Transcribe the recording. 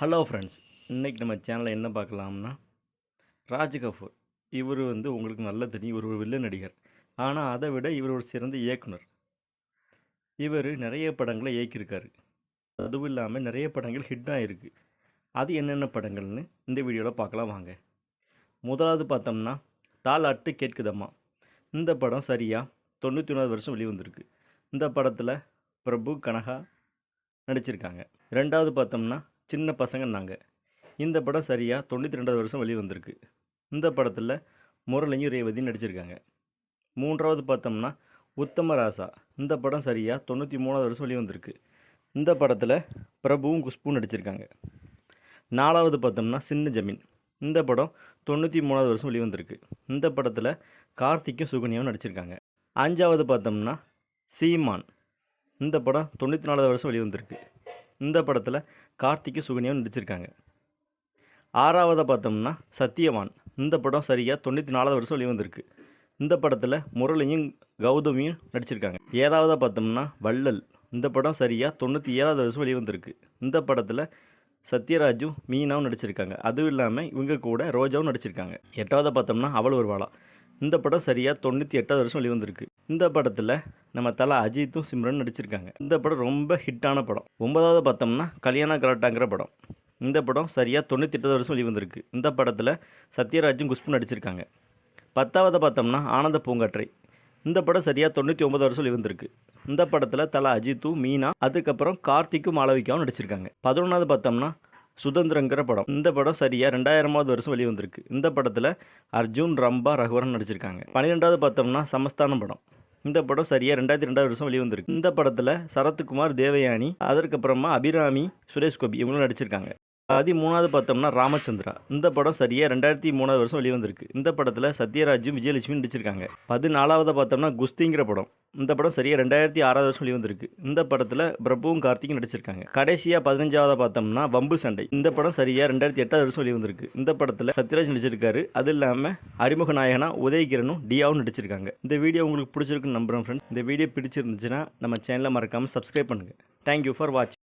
Hello friends இன்றைக்கி நம்ம சேனலில் என்ன பார்க்கலாம்னா ராஜ் கபூர். இவர் வந்து உங்களுக்கு நல்லா தெரியும் இவர் ஒரு வில்ல நடிகர். ஆனால் அதை விட இவர் ஒரு சிறந்த இயக்குனர். இவர் நிறைய படங்களை இயக்கியிருக்காரு. அதுவும் இல்லாமல் நிறைய படங்கள் ஹிட் ஆகிருக்கு அது என்னென்ன படங்கள்னு இந்த வீடியோவில் பார்க்கலாம் வாங்க. முதலாவது பார்த்தோம்னா தாலாட்டு கேட்குதம்மா இந்த படம் சரியாக தொண்ணூற்றி ஒன்றாவது வருஷம் வெளிவந்திருக்கு இந்த படத்தில் பிரபு கனகா நடிச்சிருக்காங்க. ரெண்டாவது பார்த்தோம்னா சின்ன பசங்க நாங்கள் இந்த படம் சரியாக தொண்ணூற்றி ரெண்டாவது வருஷம் வெளிவந்திருக்கு இந்த படத்தில் முரளியும் ரேவதியும் நடிச்சிருக்காங்க. மூன்றாவது பார்த்தோம்னா உத்தம ராசா. இந்த படம் சரியாக தொண்ணூற்றி மூணாவது வருஷம் வெளிவந்திருக்கு இந்த படத்தில் பிரபுவும் குஷ்புவும் நடிச்சிருக்காங்க. நாலாவது பார்த்தோம்னா சின்ன ஜமீன். இந்த படம் தொண்ணூற்றி மூணாவது வருஷம் வெளிவந்திருக்கு இந்த படத்தில் கார்த்திக்கும் சுகன்யாவும் நடிச்சிருக்காங்க. அஞ்சாவது பார்த்தோம்னா சீமான். இந்த படம் தொண்ணூற்றி நாலாவது வருஷம் வெளிவந்திருக்கு இந்த படத்தில் கார்த்திக்கு சுகன்யாவும் நடிச்சிருக்காங்க. ஆறாவதாக பார்த்தோம்னா சத்தியவான் இந்த படம் சரியாக தொண்ணூற்றி நாலாவது வருஷம் வெளிவந்திருக்கு. இந்த படத்தில் முரளியும் கௌதமியும் நடிச்சிருக்காங்க. ஏழாவதாக பார்த்தோம்னா வள்ளல். இந்த படம் சரியாக தொண்ணூற்றி ஏழாவது வருஷம் வெளிவந்திருக்கு. இந்த படத்தில் சத்யராஜும் மீனாவும் நடிச்சிருக்காங்க. அதுவும் இல்லாமல் இவங்க கூட ரோஜாவும் நடிச்சிருக்காங்க. எட்டாவதாக பார்த்தோம்னா அவள் வருவாளா இந்த படம் சரியாக தொண்ணூற்றி எட்டாவது வருஷம் வெளிவந்திருக்கு. இந்த படத்தில் நம்ம தலை அஜித்தும் சிம்ரன் நடிச்சிருக்காங்க. இந்த படம் ரொம்ப ஹிட்டான படம். ஒன்பதாவது பார்த்தோம்னா கல்யாண கலாட்டாங்கிற படம். இந்த படம் சரியாக தொண்ணூற்றி எட்டாவது வருஷம் வெளிவந்திருக்கு. இந்த படத்தில் சத்யராஜும் குஷ்பு நடிச்சிருக்காங்க. பத்தாவது பார்த்தோம்னா ஆனந்த பூங்காற்றை. இந்த படம் சரியாக தொண்ணூற்றி ஒன்பது வருஷம் வெளிவந்திருக்கு. இந்த படத்தில் தலை அஜித்தும் மீனா அதுக்கப்புறம் கார்த்திக்கும் மாளவிகாவும் நடிச்சிருக்காங்க. பதினொன்றாவது பார்த்தோம்னா சுதந்திரங்கிற படம். இந்த படம் சரியாக ரெண்டாயிரமாவது வருஷம் வெளிவந்திருக்கு. இந்த படத்தில் அர்ஜுன் ரம்பா ரகுவரன் நடிச்சிருக்காங்க. பன்னிரெண்டாவது பார்த்தோம்னா சமஸ்தானம் படம். இந்த படம் சரியாக ரெண்டாயிரத்தி ரெண்டாவது வருஷம் வெளிவந்திருக்கு இந்த படத்தில் சரத்குமார் தேவயானி அதற்கப்புறமா அபிராமி சுரேஷ் கோபி இவங்களும் நடிச்சிருக்காங்க. பதிமூணாவது பார்த்தோம்னா ராமச்சந்திரா. இந்த படம் சரியாக ரெண்டாயிரத்தி மூணாவது வருஷம் வெளிவந்திருக்கு. இந்த படத்தில் சத்யராஜும் விஜயலட்சுமி நடிச்சிருக்காங்க. பதினாலாவது பார்த்தோம்னா குஸ்திங்கிற படம். இந்த படம் சரியாக ரெண்டாயிரத்தி ஆறாவது வருஷம் வெளிவந்திருக்கு. இந்த படத்தில் பிரபுவும் கார்த்திக்கும் நடிச்சிருக்காங்க. கடைசியாக பதினஞ்சாவது பார்த்தோம்னா வம்பு சண்டை. இந்த படம் சரியாக ரெண்டாயிரத்தி எட்டாவது வருஷம் வெளிவந்திருக்கு. இந்த படத்தில் சத்யராஜ் நடிச்சிருக்காரு. அது இல்லாமல் அறிமுக நாயகனா உதயகிரனும் டியாவும் நடிச்சிருக்காங்க. இந்த வீடியோ உங்களுக்கு பிடிச்சிருக்குன்னு நம்புகிறேன் ஃப்ரெண்ட்ஸ் இந்த வீடியோ பிடிச்சிருந்துச்சுன்னா நம்ம சேனலை மறக்காமல் சப்ஸ்கிரைப் பண்ணுங்கள் தேங்க்யூ ஃபார் வாட்சிங்